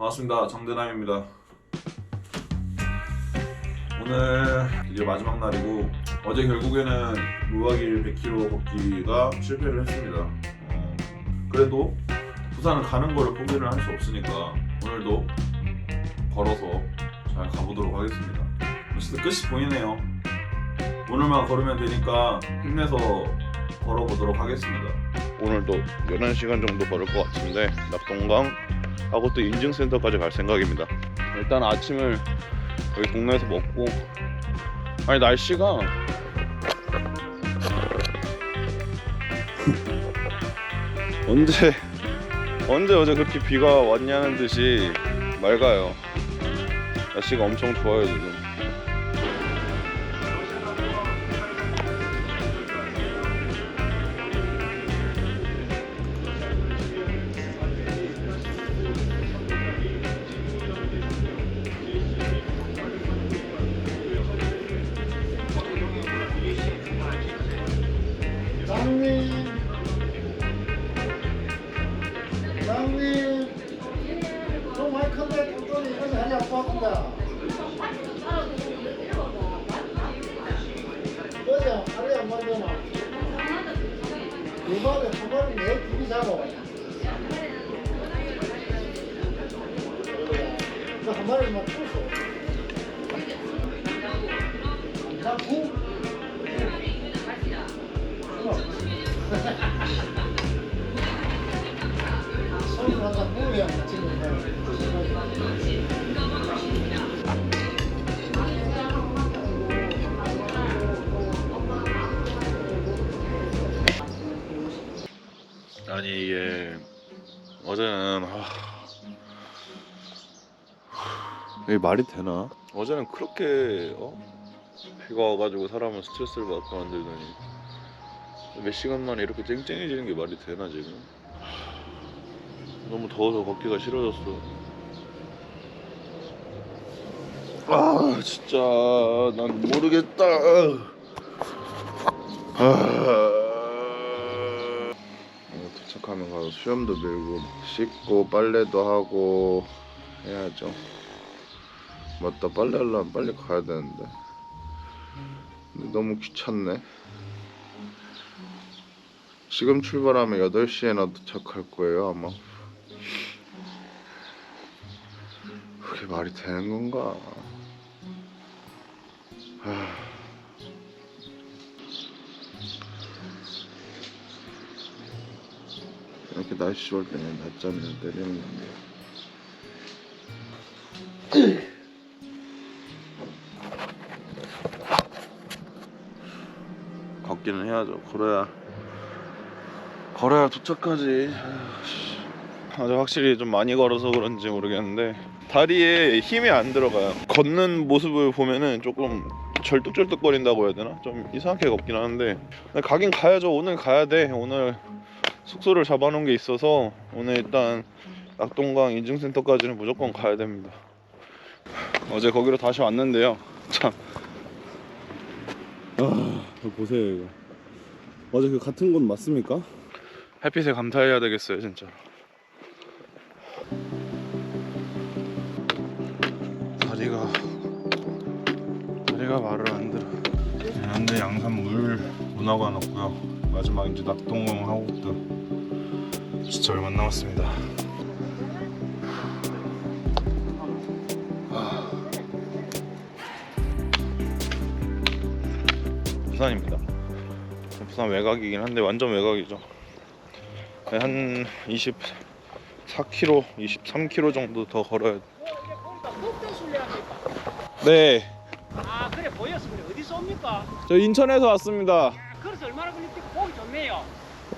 반갑습니다. 정대남입니다. 오늘 드디어 마지막 날이고 어제 결국에는 무화길 100km 걷기가 실패를 했습니다. 어, 그래도 부산은 가는 거를 포기를 할 수 없으니까 오늘도 걸어서 잘 가보도록 하겠습니다. 진짜 끝이 보이네요. 오늘만 걸으면 되니까 힘내서 걸어보도록 하겠습니다. 오늘도 11시간 정도 걸을 것 같은데 낙동강 하고 또 인증센터까지 갈 생각입니다. 일단 아침을 여기 동네에서 먹고 아니 날씨가 언제 언제 어제 그렇게 비가 왔냐는 듯이 맑아요. 날씨가 엄청 좋아요 지금 안 맞잖아 두한 마리 내 둘이 잡아 그한 마리만 풀었어 나 구? 손을 갖다 모으야 지금 아니 이게 어제는 아... 이게 말이 되나? 어제는 그렇게 어? 비가 와가지고 사람을 스트레스를 받게 만들더니 몇 시간 만에 이렇게 쨍쨍해지는 게 말이 되나 지금? 너무 더워서 걷기가 싫어졌어. 아 진짜 난 모르겠다. 아... 가서 수염도 밀고 씻고 빨래도 하고 해야죠. 맞다 빨래 하려면 빨리 가야 되는데. 근데 너무 귀찮네. 지금 출발하면 8시에나 도착할 거예요 아마. 그게 말이 되는 건가? 하... 이렇게 날씨 좋을 때는 낮잠이나 때리는 건데 걷기는 해야죠. 걸어야 걸어야 도착하지. 아주 확실히 좀 많이 걸어서 그런지 모르겠는데 다리에 힘이 안 들어가요. 걷는 모습을 보면은 조금 절뚝절뚝거린다고 해야 되나? 좀 이상하게 걷긴 하는데 가긴 가야죠. 오늘 가야 돼. 오늘 숙소를 잡아놓은 게 있어서 오늘 일단 낙동강 인증센터까지는 무조건 가야 됩니다. 어제 거기로 다시 왔는데요. 참. 아, 보세요 이거. 어제 그 같은 곳 맞습니까? 햇빛에 감사해야 되겠어요 진짜. 다리가 다리가 말을 안 들어. 현대 양산 물 문화관 없고요. 마지막 이제 낙동강 하곡도 진짜 얼마 안 남았습니다. 아. 부산입니다. 부산 외곽이긴 한데 완전 외곽이죠. 네, 한 24km, 23km 정도 더 걸어야? 네, 아 그래 보였어 그래 어디서 옵니까? 저 인천에서 왔습니다.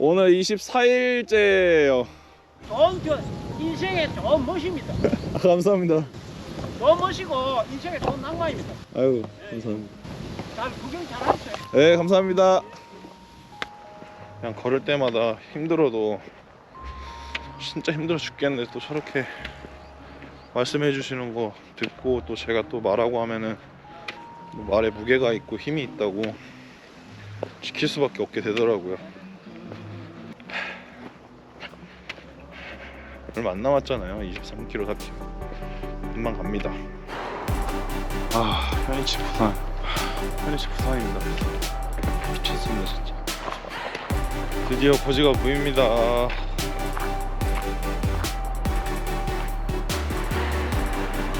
오늘 24일째예요. 좋은 저 인생의 좋은 멋입니다 감사합니다. 좋은 멋이고 인생의 좋은 낭만입니다 아유, 감사합니다. 잘 구경 잘 하세요 네, 감사합니다. 그냥 걸을 때마다 힘들어도 진짜 힘들어 죽겠는데 또 저렇게 말씀해 주시는 거 듣고 또 제가 또 말하고 하면은 뭐 말에 무게가 있고 힘이 있다고 지킬 수밖에 없게 되더라고요. 얼마 안 남았잖아요. 23km 4km 금방 갑니다. 아 현이치 부산. 하, 현이치 부산입니다. 미쳤습니다 진짜. 드디어 거지가 보입니다.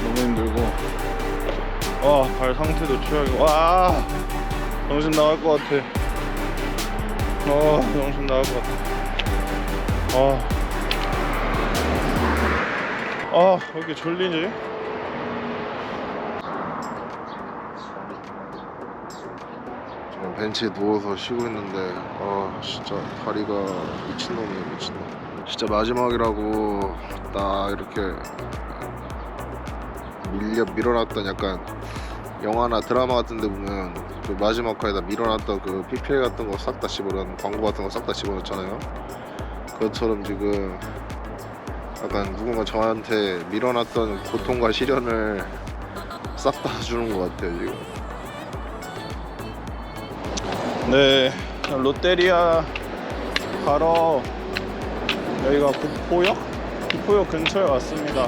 너무 힘들고. 아발 상태도 최악이고. 와 정신 나갈 것 같아. 아 정신 나갈 것 같아. 아 아, 왜 이렇게 졸리지? 지금 벤치에 누워서 쉬고 있는데 아 진짜 다리가 미친놈이에요 미친놈 진짜 마지막이라고 딱 이렇게 밀려 밀어놨던 약간 영화나 드라마 같은 데 보면 그 마지막 화에다 밀어놨던 그 PPL 같은 거 싹 다 씹어놓은 광고 같은 거 싹 다 씹어놓잖아요 그것처럼 지금 약간 누군가 저한테 밀어놨던 고통과 시련을 싹 다 주는 것 같아요 지금 네, 롯데리아 가러 여기가 구포역? 구포역 근처에 왔습니다.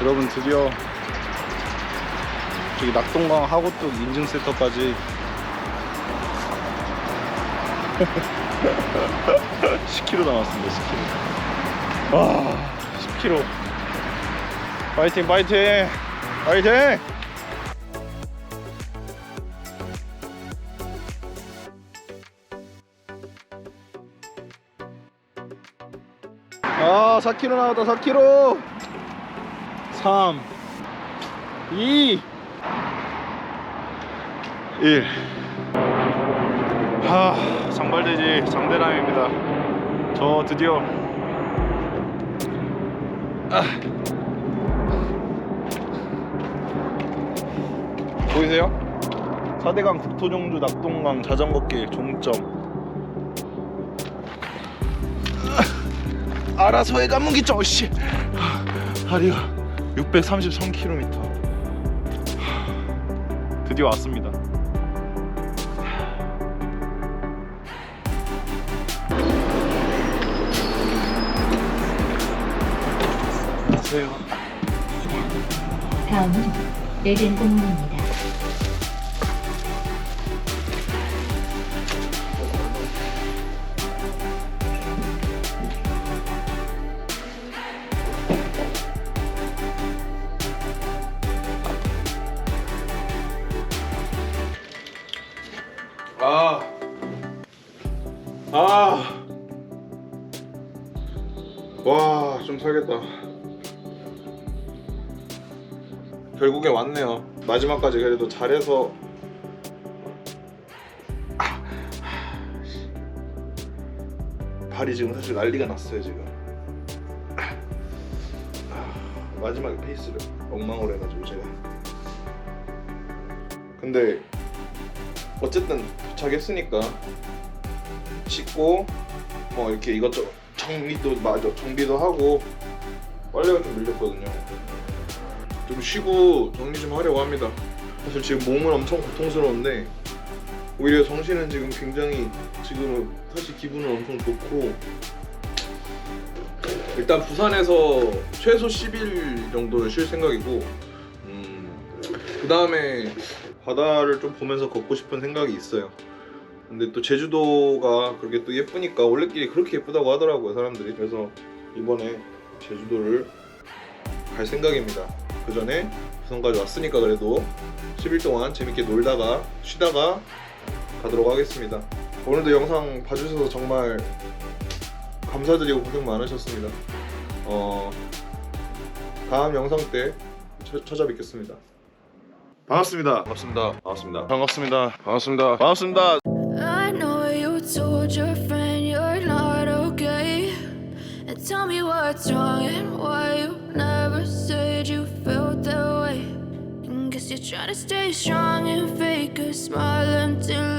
여러분 드디어 저기 낙동강 하고뚝 인증센터까지. 10km 남았습니다 10km 와 10km 파이팅 파이팅. 파이팅! 아 4km 나왔다 4km 3 2 1 하, 장발돼지 장대람입니다. 저 드디어. 아. 보이세요? 4대강 국토종주 낙동강 자전거길 종점. 아, 알아서 해가 무기죠 씨. 다리가 633km 드디어 왔습니다 안녕하세요 다음은 에덴 공원입니다. 아, 아, 와, 좀 살겠다. 결국에 왔네요. 마지막까지 그래도 잘해서. 아, 씨. 발이 지금 사실 난리가 났어요 지금. 아, 마지막에 페이스를 엉망으로 해가지고 제가. 근데 어쨌든 도착했으니까 씻고 뭐 이렇게 이것저것 정리도 맞아 정비도 하고 빨래가 좀 밀렸거든요. 좀 쉬고 정리 좀 하려고 합니다. 사실 지금 몸은 엄청 고통스러운데 오히려 정신은 지금 굉장히 지금은 사실 기분은 엄청 좋고 일단 부산에서 최소 10일 정도는 쉴 생각이고 음, 그 다음에 바다를 좀 보면서 걷고 싶은 생각이 있어요. 근데 또 제주도가 그렇게 또 예쁘니까 올레길이 그렇게 예쁘다고 하더라고요 사람들이. 그래서 이번에 제주도를 갈 생각입니다. 그 전에 부산까지 왔으니까 그래도 10일 동안 재밌게 놀다가 쉬다가 가도록 하겠습니다. 오늘도 영상 봐주셔서 정말 감사드리고 고생 많으셨습니다. 어, 다음 영상 때 쳐- 찾아뵙겠습니다. 반갑습니다. 반갑습니다. 반갑습니다. 반갑습니다. 반갑습니다. 반갑습니다. I know you told your friend you're not okay. And tell me what's wrong and why you never said you felt that way. And guess you're trying to stay strong and fake a smile until